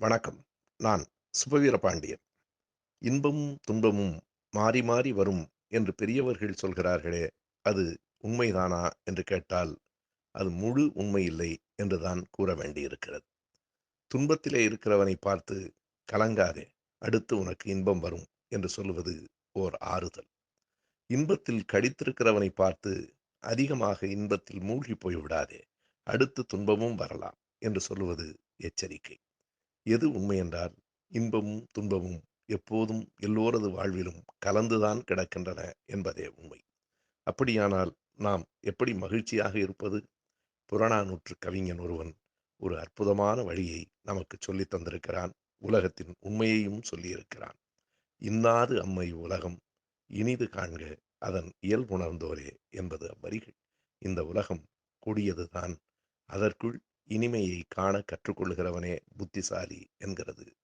வணக்கம். நான் சுபவீரபாண்டியன் இன்பமும் துன்பமும் மாறி மாறி வரும் என்று பெரியவர்கள் சொல்கிறார்களே அது உண்மைதானா என்று கேட்டால் அது முழு உண்மை இல்லை என்றுதான் கூற வேண்டியிருக்கிறது. துன்பத்திலே இருக்கிறவனை பார்த்து கலங்காதே அடுத்து உனக்கு இன்பம் வரும் என்று சொல்வது ஓர் ஆறுதல். இன்பத்தில் கடித்திருக்கிறவனை பார்த்து அதிகமாக இன்பத்தில் மூழ்கி போய்விடாதே அடுத்து துன்பமும் வரலாம் என்று சொல்லுவது எச்சரிக்கை. எது உண்மை என்றால் இன்பமும் துன்பமும் எப்போதும் எல்லோரது வாழ்விலும் கலந்துதான் கிடக்கின்றன என்பதே உண்மை. அப்படியானால் நாம் எப்படி மகிழ்ச்சியாக இருப்பது? புறநானூற்று கவிஞன் ஒருவன் ஒரு அற்புதமான வழியை நமக்கு சொல்லித் தந்திருக்கிறான். உலகத்தின் உண்மையையும் சொல்லியிருக்கிறான். இன்னாது அம்மை உலகம் இனிது காண்க அதன் இயல்புணர்ந்தோரே என்பது அவ்வரிகள். இந்த உலகம் கொடியதுதான் அதற்குள் இனிமையை காண கற்றுக்கொள்கிறவனே புத்திசாலி என்கிறது.